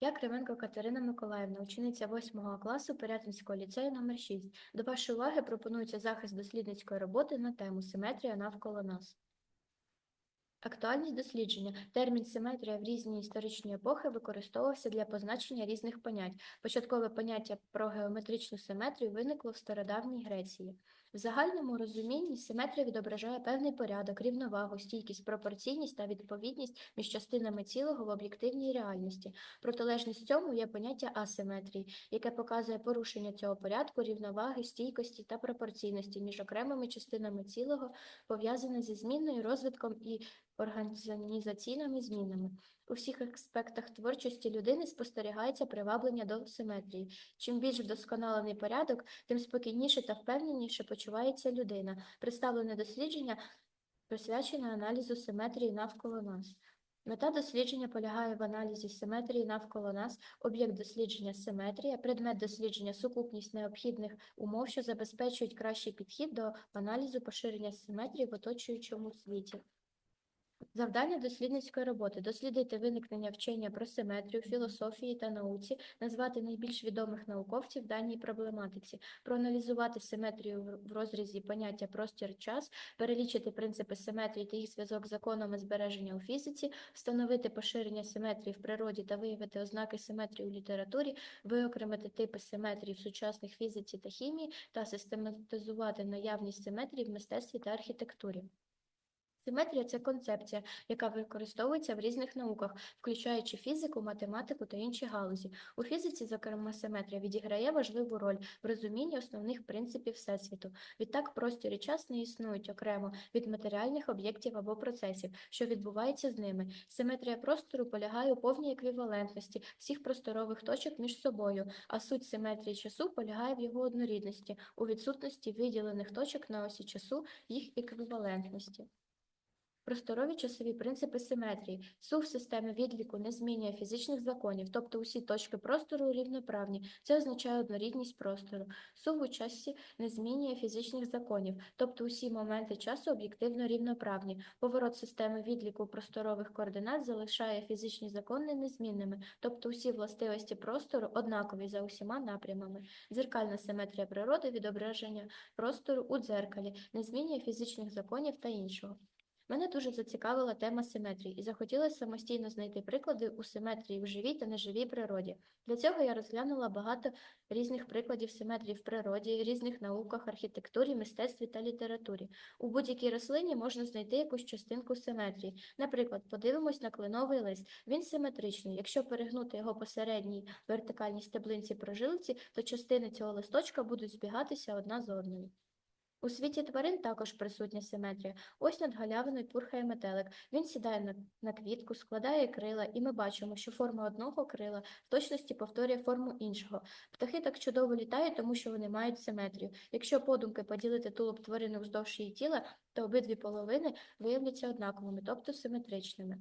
Я Кривенко Катерина Миколаївна, учениця 8 класу Пирятинського ліцею номер 6. До вашої уваги пропонується захист дослідницької роботи на тему «Симетрія навколо нас». Актуальність дослідження. Термін симетрія в різні історичні епохи використовувався для позначення різних понять. Початкове поняття про геометричну симетрію виникло в стародавній Греції. В загальному розумінні симетрія відображає певний порядок, рівновагу, стійкість, пропорційність та відповідність між частинами цілого в об'єктивній реальності. Протилежність цьому є поняття асиметрії, яке показує порушення цього порядку, рівноваги, стійкості та пропорційності між окремими частинами цілого, пов'язане зі зміною, розвитком і організаційними змінами. У всіх аспектах творчості людини спостерігається приваблення до симетрії. Чим більш вдосконалений порядок, тим спокійніше та впевненіше почувається людина. Представлене дослідження присвячене аналізу симетрії навколо нас. Мета дослідження полягає в аналізі симетрії навколо нас, об'єкт дослідження симетрія, предмет дослідження сукупність необхідних умов, що забезпечують кращий підхід до аналізу поширення симетрії в оточуючому світі. Завдання дослідницької роботи дослідити виникнення вчення про симетрію, філософії та науці, назвати найбільш відомих науковців даній проблематиці, проаналізувати симетрію в- розрізі поняття простір-час, перелічити принципи симетрії та їх зв'язок з законами збереження у фізиці, встановити поширення симетрії в природі та виявити ознаки симетрії у літературі, виокремити типи симетрії в сучасних фізиці та хімії та систематизувати наявність симетрії в мистецтві та архітектурі. Симетрія це концепція, яка використовується в різних науках, включаючи фізику, математику та інші галузі. У фізиці, зокрема, симетрія відіграє важливу роль в розумінні основних принципів Всесвіту. Відтак, простір і час не існують окремо від матеріальних об'єктів або процесів, що відбувається з ними. Симетрія простору полягає у повній еквівалентності всіх просторових точок між собою, а суть симетрії часу полягає в його однорідності, у відсутності виділених точок на осі часу, їх еквівалентності. Просторові часові принципи симетрії. Сув системи відліку не змінює фізичних законів, тобто усі точки простору рівноправні. Це означає однорідність простору. Сув у часі не змінює фізичних законів, тобто усі моменти часу об'єктивно рівноправні. Поворот системи відліку просторових координат залишає фізичні закони незмінними, тобто усі властивості простору однакові за усіма напрямами. Дзеркальна симетрія природи відображення простору у дзеркалі не змінює фізичних законів та іншого. Мене дуже зацікавила тема симетрії і захотілося самостійно знайти приклади у симетрії в живій та неживій природі. Для цього я розглянула багато різних прикладів симетрії в природі, різних науках, архітектурі, мистецтві та літературі. У будь-якій рослині можна знайти якусь частинку симетрії. Наприклад, подивимось на кленовий лист. Він симетричний. Якщо перегнути його посередній вертикальній стеблинці прожилиці, то частини цього листочка будуть збігатися одна з одною. У світі тварин також присутня симетрія. Ось над галявиною пурхає метелик. Він сідає на, квітку, складає крила, і ми бачимо, що форма одного крила в точності повторює форму іншого. Птахи так чудово літають, тому що вони мають симетрію. Якщо подумки поділити тулуб тварини вздовж її тіла, то обидві половини виявляться однаковими, тобто симетричними.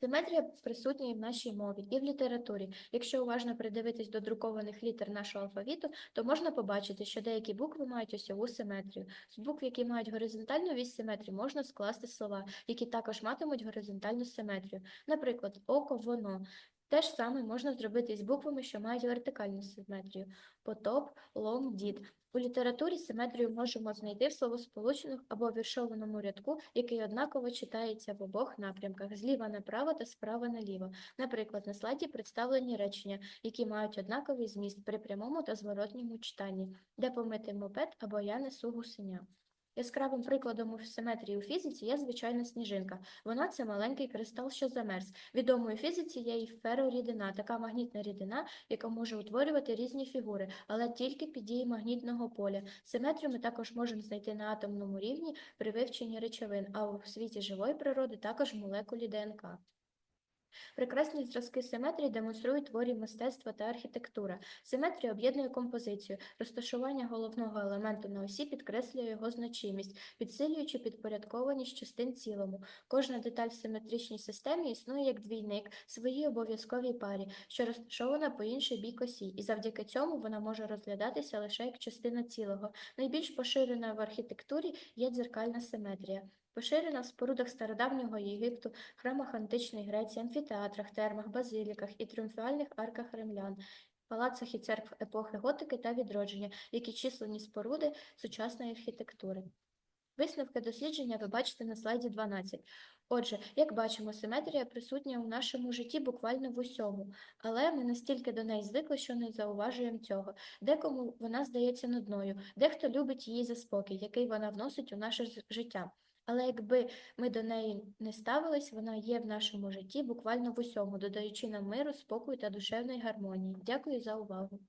Симетрія присутня і в нашій мові, і в літературі. Якщо уважно придивитись до друкованих літер нашого алфавіту, то можна побачити, що деякі букви мають осьову симетрію. З букв, які мають горизонтальну вісь симетрії, можна скласти слова, які також матимуть горизонтальну симетрію. Наприклад, око, воно. Те ж саме можна зробити з буквами, що мають вертикальну симетрію. Потоп, лом, дід. У літературі симетрію можемо знайти в словосполучених або віршованому рядку, який однаково читається в обох напрямках зліва направо та справа наліво. Наприклад, на слайді представлені речення, які мають однаковий зміст при прямому та зворотньому читанні, де помити мопед або я несу гусеня. Яскравим прикладом симетрії у фізиці є звичайна сніжинка. Вона це маленький кристал, що замерз. Відомою фізиці є і ферорідина, така магнітна рідина, яка може утворювати різні фігури, але тільки під дією магнітного поля. Симетрію ми також можемо знайти на атомному рівні при вивченні речовин, а у світі живої природи також в молекулі ДНК. Прекрасні зразки симетрії демонструють творі мистецтва та архітектура. Симетрія об'єднує композицію. Розташування головного елементу на осі підкреслює його значимість, підсилюючи підпорядкованість частин цілому. Кожна деталь в симетричній системі існує як двійник своїй обов'язковій парі, що розташована по інший бік осі, і завдяки цьому вона може розглядатися лише як частина цілого. Найбільш поширена в архітектурі є дзеркальна симетрія. Поширена в спорудах стародавнього Єгипту, храмах античної Греції, амфітеатрах, термах, базиліках і тріумфальних арках римлян, палацах і церкв епохи готики та відродження, які численні споруди сучасної архітектури. Висновки дослідження ви бачите на слайді 12. Отже, як бачимо, симетрія присутня у нашому житті буквально в усьому, але ми настільки до неї звикли, що не зауважуємо цього. Декому вона здається нудною, дехто любить її за спокій, який вона вносить у наше життя. Але якби ми до неї не ставились, вона є в нашому житті буквально в усьому, додаючи нам миру, спокою та душевної гармонії. Дякую за увагу.